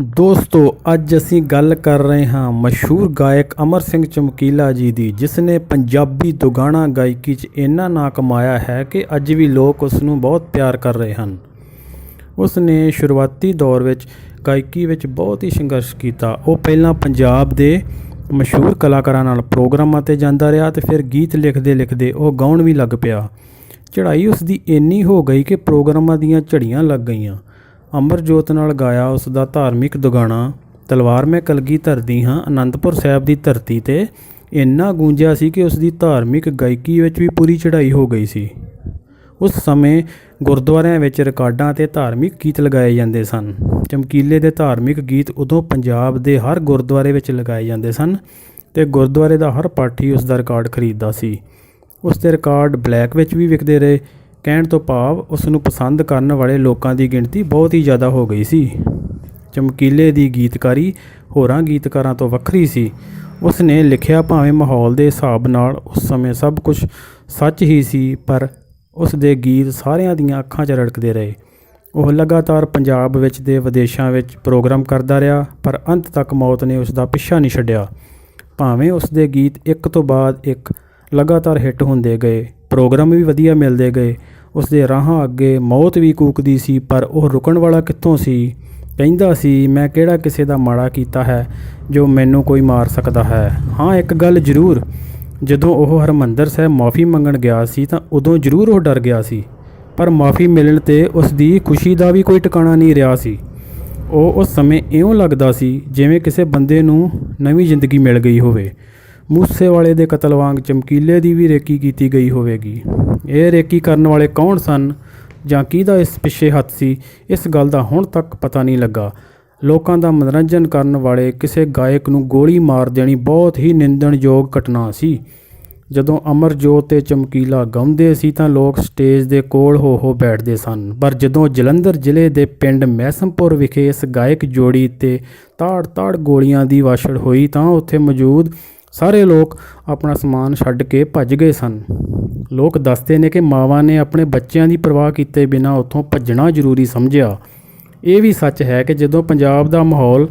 ਦੋਸਤੋ, ਅੱਜ ਅਸੀਂ ਗੱਲ ਕਰ ਰਹੇ ਹਾਂ ਮਸ਼ਹੂਰ ਗਾਇਕ ਅਮਰ ਸਿੰਘ ਚਮਕੀਲਾ ਜੀ ਦੀ ਜਿਸ ਨੇ ਪੰਜਾਬੀ ਦੁਗਾਣਾ ਗਾਇਕੀ 'ਚ ਇੰਨਾ ਨਾਂ ਕਮਾਇਆ ਹੈ ਕਿ ਅੱਜ ਵੀ ਲੋਕ ਉਸ ਨੂੰ ਬਹੁਤ ਪਿਆਰ ਕਰ ਰਹੇ ਹਨ। ਉਸ ਨੇ ਸ਼ੁਰੂਆਤੀ ਦੌਰ ਵਿੱਚ ਗਾਇਕੀ ਵਿੱਚ ਬਹੁਤ ਹੀ ਸੰਘਰਸ਼ ਕੀਤਾ। ਉਹ ਪਹਿਲਾਂ ਪੰਜਾਬ ਦੇ ਮਸ਼ਹੂਰ ਕਲਾਕਾਰਾਂ ਨਾਲ ਪ੍ਰੋਗਰਾਮਾਂ ਤੇ ਜਾਂਦਾ ਰਿਹਾ ਤੇ ਫਿਰ ਗੀਤ ਲਿਖਦੇ ਲਿਖਦੇ ਉਹ ਗਾਉਣ ਵੀ ਲੱਗ ਪਿਆ। ਚੜ੍ਹਾਈ ਉਸ ਦੀ ਇੰਨੀ ਹੋ ਗਈ ਕਿ ਪ੍ਰੋਗਰਾਮਾਂ ਦੀਆਂ ਝੜੀਆਂ ਲੱਗ ਗਈਆਂ। ਅਮਰਜੋਤ ਨਾਲ ਗਾਇਆ ਉਸ ਦਾ ਧਾਰਮਿਕ ਦੁਗਾਣਾ, ਤਲਵਾਰ ਮੈਂ ਕਲਗੀ ਧਰਦੀ ਹਾਂ, ਅਨੰਦਪੁਰ ਸਾਹਿਬ ਦੀ ਧਰਤੀ ਤੇ। ਇੰਨਾ ਗੂੰਜਿਆ ਸੀ ਕਿ ਉਸ ਦੀ ਧਾਰਮਿਕ ਗਾਇਕੀ ਵਿੱਚ ਵੀ ਪੂਰੀ ਚੜ੍ਹਾਈ ਹੋ ਗਈ ਸੀ। ਉਸ ਸਮੇਂ ਗੁਰਦੁਆਰਿਆਂ ਵਿੱਚ ਰਿਕਾਰਡਾਂ ਤੇ ਧਾਰਮਿਕ ਗੀਤ ਲਗਾਏ ਜਾਂਦੇ ਸਨ। ਚਮਕੀਲੇ ਦੇ ਧਾਰਮਿਕ ਗੀਤ ਉਦੋਂ ਪੰਜਾਬ ਦੇ ਹਰ ਗੁਰਦੁਆਰੇ ਵਿੱਚ ਲਗਾਏ ਜਾਂਦੇ ਸਨ ਤੇ ਗੁਰਦੁਆਰੇ ਦਾ ਹਰ ਪਾਠੀ ਉਸ ਦਾ ਰਿਕਾਰਡ ਖਰੀਦਦਾ ਸੀ। ਉਸ ਦੇ ਰਿਕਾਰਡ ਬਲੈਕ ਵਿੱਚ ਵੀ ਵਿਕਦੇ ਰਹੇ। ਕਹਿਣ ਤੋਂ ਭਾਵ ਉਸ ਨੂੰ ਪਸੰਦ ਕਰਨ ਵਾਲੇ ਲੋਕਾਂ ਦੀ ਗਿਣਤੀ ਬਹੁਤ ਹੀ ਜ਼ਿਆਦਾ ਹੋ ਗਈ ਸੀ। ਚਮਕੀਲੇ ਦੀ ਗੀਤਕਾਰੀ ਹੋਰਾਂ ਗੀਤਕਾਰਾਂ ਤੋਂ ਵੱਖਰੀ ਸੀ। ਉਸ ਨੇ ਲਿਖਿਆ ਭਾਵੇਂ ਮਾਹੌਲ ਦੇ ਹਿਸਾਬ ਨਾਲ ਉਸ ਸਮੇਂ ਸਭ ਕੁਝ ਸੱਚ ਹੀ ਸੀ, ਪਰ ਉਸ ਦੇ ਗੀਤ ਸਾਰਿਆਂ ਦੀਆਂ ਅੱਖਾਂ 'ਚ ਰੜਕਦੇ ਰਹੇ। ਉਹ ਲਗਾਤਾਰ ਪੰਜਾਬ ਵਿੱਚ ਤੇ ਵਿਦੇਸ਼ਾਂ ਵਿੱਚ ਪ੍ਰੋਗਰਾਮ ਕਰਦਾ ਰਿਹਾ, ਪਰ ਅੰਤ ਤੱਕ ਮੌਤ ਨੇ ਉਸ ਦਾ ਪਿੱਛਾ ਨਹੀਂ ਛੱਡਿਆ। ਭਾਵੇਂ ਉਸ ਦੇ ਗੀਤ ਇੱਕ ਤੋਂ ਬਾਅਦ ਇੱਕ ਲਗਾਤਾਰ ਹਿੱਟ ਹੁੰਦੇ ਗਏ, ਪ੍ਰੋਗਰਾਮ ਵੀ ਵਧੀਆ ਮਿਲਦੇ ਗਏ ਉਸ ਦੇ ਰਾਹਾਂ ਅੱਗੇ ਮੌਤ ਵੀ ਕੂਕਦੀ ਸੀ, ਪਰ ਉਹ ਰੁਕਣ ਵਾਲਾ ਕਿੱਥੋਂ ਸੀ? ਕਹਿੰਦਾ ਸੀ, ਮੈਂ ਕਿਹੜਾ ਕਿਸੇ ਦਾ ਮਾੜਾ ਕੀਤਾ ਹੈ ਜੋ ਮੈਨੂੰ ਕੋਈ ਮਾਰ ਸਕਦਾ ਹੈ? ਹਾਂ, ਇੱਕ ਗੱਲ ਜ਼ਰੂਰ। ਜਦੋਂ ਉਹ ਹਰਮੰਦਰ ਸਾਹਿਬ ਮਾਫੀ ਮੰਗਣ ਗਿਆ ਸੀ, ਤਾਂ ਉਦੋਂ ਜ਼ਰੂਰ ਉਹ ਡਰ ਗਿਆ ਸੀ। ਪਰ ਮਾਫੀ ਮਿਲਣ ਤੇ ਉਸ ਦੀ ਖੁਸ਼ੀ ਦਾ ਵੀ ਕੋਈ ਟਿਕਾਣਾ ਨਹੀਂ ਰਿਹਾ ਸੀ। ਉਹ ਉਸ ਸਮੇਂ ਇਉਂ ਲੱਗਦਾ ਸੀ, ਜਿਵੇਂ ਕਿਸੇ ਬੰਦੇ ਨੂੰ ਨਵੀਂ ਜ਼ਿੰਦਗੀ ਮਿਲ ਗਈ ਹੋਵੇ। ਮੂਸੇਵਾਲੇ ਦੇ ਕਤਲ ਵਾਂਗ ਚਮਕੀਲੇ ਦੀ ਵੀ ਰੇਕੀ ਕੀਤੀ ਗਈ ਹੋਵੇਗੀ। ਇਹ ਰੇਕੀ ਕਰਨ ਵਾਲੇ ਕੌਣ ਸਨ? ਜਾਂ ਕਿਹਦਾ ਇਸ ਪਿੱਛੇ ਹੱਥ ਸੀ? ਇਸ ਗੱਲ ਦਾ ਹੁਣ ਤੱਕ ਪਤਾ ਨਹੀਂ ਲੱਗਾ। ਲੋਕਾਂ ਦਾ ਮਨੋਰੰਜਨ ਕਰਨ ਵਾਲੇ ਕਿਸੇ ਗਾਇਕ ਨੂੰ ਗੋਲੀ ਮਾਰ ਦੇਣੀ ਬਹੁਤ ਹੀ ਨਿੰਦਣਯੋਗ ਘਟਨਾ ਸੀ। ਜਦੋਂ ਅਮਰਜੋਤ ਤੇ ਚਮਕੀਲਾ ਗਾਉਂਦੇ ਸੀ ਤਾਂ ਲੋਕ ਸਟੇਜ ਦੇ ਕੋਲ ਹੋ ਹੋ ਬੈਠਦੇ ਸਨ। ਪਰ ਜਦੋਂ ਜਲੰਧਰ ਜ਼ਿਲ੍ਹੇ ਦੇ ਪਿੰਡ ਮੈਸਮਪੁਰ ਵਿਖੇ ਇਸ ਗਾਇਕ ਜੋੜੀ ਤੇ ਤਾੜ-ਤਾੜ ਗੋਲੀਆਂ ਦੀ ਵਾਸ਼ੜ ਹੋਈ ਤਾਂ ਉੱਥੇ ਮੌਜੂਦ ਸਾਰੇ ਲੋਕ ਆਪਣਾ ਸਮਾਨ ਛੱਡ ਕੇ ਭੱਜ ਗਏ ਸਨ। ਲੋਕ ਦੱਸਦੇ ਨੇ ਕਿ ਮਾਵਾਂ ਨੇ ਆਪਣੇ ਬੱਚਿਆਂ ਦੀ ਪਰਵਾਹ ਕੀਤੇ ਬਿਨਾਂ ਉੱਥੋਂ ਭੱਜਣਾ ਜ਼ਰੂਰੀ ਸਮਝਿਆ। ਇਹ ਵੀ ਸੱਚ ਹੈ ਕਿ ਜਦੋਂ ਪੰਜਾਬ ਦਾ ਮਾਹੌਲ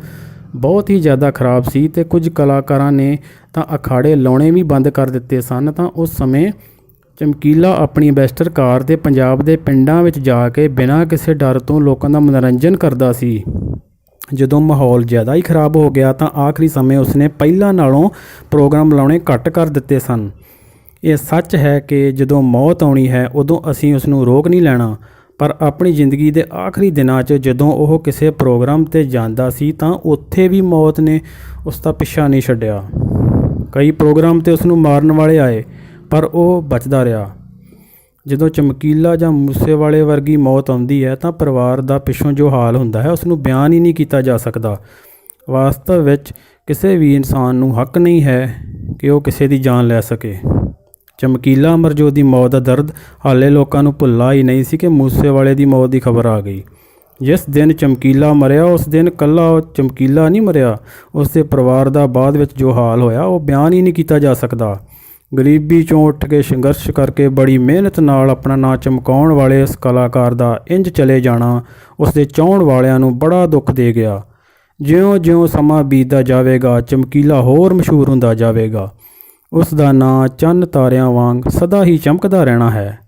ਬਹੁਤ ਹੀ ਜ਼ਿਆਦਾ ਖਰਾਬ ਸੀ ਤੇ ਕੁਝ ਕਲਾਕਾਰਾਂ ਨੇ ਤਾਂ ਅਖਾੜੇ ਲਾਉਣੇ ਵੀ ਬੰਦ ਕਰ ਦਿੱਤੇ ਸਨ, ਤਾਂ ਉਸ ਸਮੇਂ ਚਮਕੀਲਾ ਆਪਣੀ ਬੈਸਟਰ ਕਾਰ ਤੇ ਪੰਜਾਬ ਦੇ ਪਿੰਡਾਂ ਵਿੱਚ ਜਾ ਕੇ ਬਿਨਾਂ ਕਿਸੇ ਡਰ ਤੋਂ ਲੋਕਾਂ ਦਾ ਮਨੋਰੰਜਨ ਕਰਦਾ ਸੀ। ਜਦੋਂ ਮਾਹੌਲ ਜ਼ਿਆਦਾ ਹੀ ਖਰਾਬ ਹੋ ਗਿਆ ਤਾਂ ਆਖਰੀ ਸਮੇਂ ਉਸਨੇ ਪਹਿਲਾਂ ਨਾਲੋਂ ਪ੍ਰੋਗਰਾਮ ਲਾਉਣੇ ਘੱਟ ਕਰ ਦਿੱਤੇ ਸਨ। ਇਹ ਸੱਚ ਹੈ ਕਿ ਜਦੋਂ ਮੌਤ ਆਉਣੀ ਹੈ, ਉਦੋਂ ਅਸੀਂ ਉਸ ਨੂੰ ਰੋਕ ਨਹੀਂ ਲੈਣਾ। ਪਰ ਆਪਣੀ ਜ਼ਿੰਦਗੀ ਦੇ ਆਖਰੀ ਦਿਨਾਂ 'ਚ ਜਦੋਂ ਉਹ ਕਿਸੇ ਪ੍ਰੋਗਰਾਮ ਤੇ ਜਾਂਦਾ ਸੀ ਤਾਂ ਉੱਥੇ ਵੀ ਮੌਤ ਨੇ ਉਸ ਦਾ ਪਿੱਛਾ ਨਹੀਂ ਛੱਡਿਆ। ਕਈ ਪ੍ਰੋਗਰਾਮ ਤੇ ਉਸ ਨੂੰ ਮਾਰਨ ਵਾਲੇ ਆਏ, ਪਰ ਉਹ ਬਚਦਾ ਰਿਹਾ। ਜਦੋਂ ਚਮਕੀਲਾ ਜਾਂ ਮੂਸੇਵਾਲੇ ਵਰਗੀ ਮੌਤ ਆਉਂਦੀ ਹੈ ਤਾਂ ਪਰਿਵਾਰ ਦਾ ਪਿੱਛੋਂ ਜੋ ਹਾਲ ਹੁੰਦਾ ਹੈ ਉਸ ਨੂੰ ਬਿਆਨ ਹੀ ਨਹੀਂ ਕੀਤਾ ਜਾ ਸਕਦਾ। ਵਾਸਤਵ ਵਿੱਚ ਕਿਸੇ ਵੀ ਇਨਸਾਨ ਨੂੰ ਹੱਕ ਨਹੀਂ ਹੈ ਕਿ ਉਹ ਕਿਸੇ ਦੀ ਜਾਨ ਲੈ ਸਕੇ। ਚਮਕੀਲਾ ਅਮਰਜੋਤ ਦੀ ਮੌਤ ਦਾ ਦਰਦ ਹਾਲੇ ਲੋਕਾਂ ਨੂੰ ਭੁੱਲਾ ਹੀ ਨਹੀਂ ਸੀ ਕਿ ਮੂਸੇਵਾਲੇ ਦੀ ਮੌਤ ਦੀ ਖਬਰ ਆ ਗਈ। ਜਿਸ ਦਿਨ ਚਮਕੀਲਾ ਮਰਿਆ, ਉਸ ਦਿਨ ਕੱਲਾ ਉਹ ਚਮਕੀਲਾ ਨਹੀਂ ਮਰਿਆ ਉਸ ਦੇ ਪਰਿਵਾਰ ਦਾ ਬਾਅਦ ਵਿੱਚ ਜੋ ਹਾਲ ਹੋਇਆ, ਉਹ ਬਿਆਨ ਹੀ ਨਹੀਂ ਕੀਤਾ ਜਾ ਸਕਦਾ। ਗਰੀਬੀ ਚੋਂ ਉੱਠ ਕੇ ਸੰਘਰਸ਼ ਕਰਕੇ ਬੜੀ ਮਿਹਨਤ ਨਾਲ ਆਪਣਾ ਨਾਂ ਚਮਕਾਉਣ ਵਾਲੇ ਇਸ ਕਲਾਕਾਰ ਦਾ ਇੰਜ ਚਲੇ ਜਾਣਾ ਉਸ ਦੇ ਚਾਹਣ ਵਾਲਿਆਂ ਨੂੰ ਬੜਾ ਦੁੱਖ ਦੇ ਗਿਆ। ਜਿਉਂ-ਜਿਉਂ ਸਮਾਂ ਬੀਤਦਾ ਜਾਵੇਗਾ, ਚਮਕੀਲਾ ਹੋਰ ਮਸ਼ਹੂਰ ਹੁੰਦਾ ਜਾਵੇਗਾ। ਉਸ ਦਾ ਨਾਂ ਚੰਨ ਤਾਰਿਆਂ ਵਾਂਗ ਸਦਾ ਹੀ ਚਮਕਦਾ ਰਹਿਣਾ ਹੈ।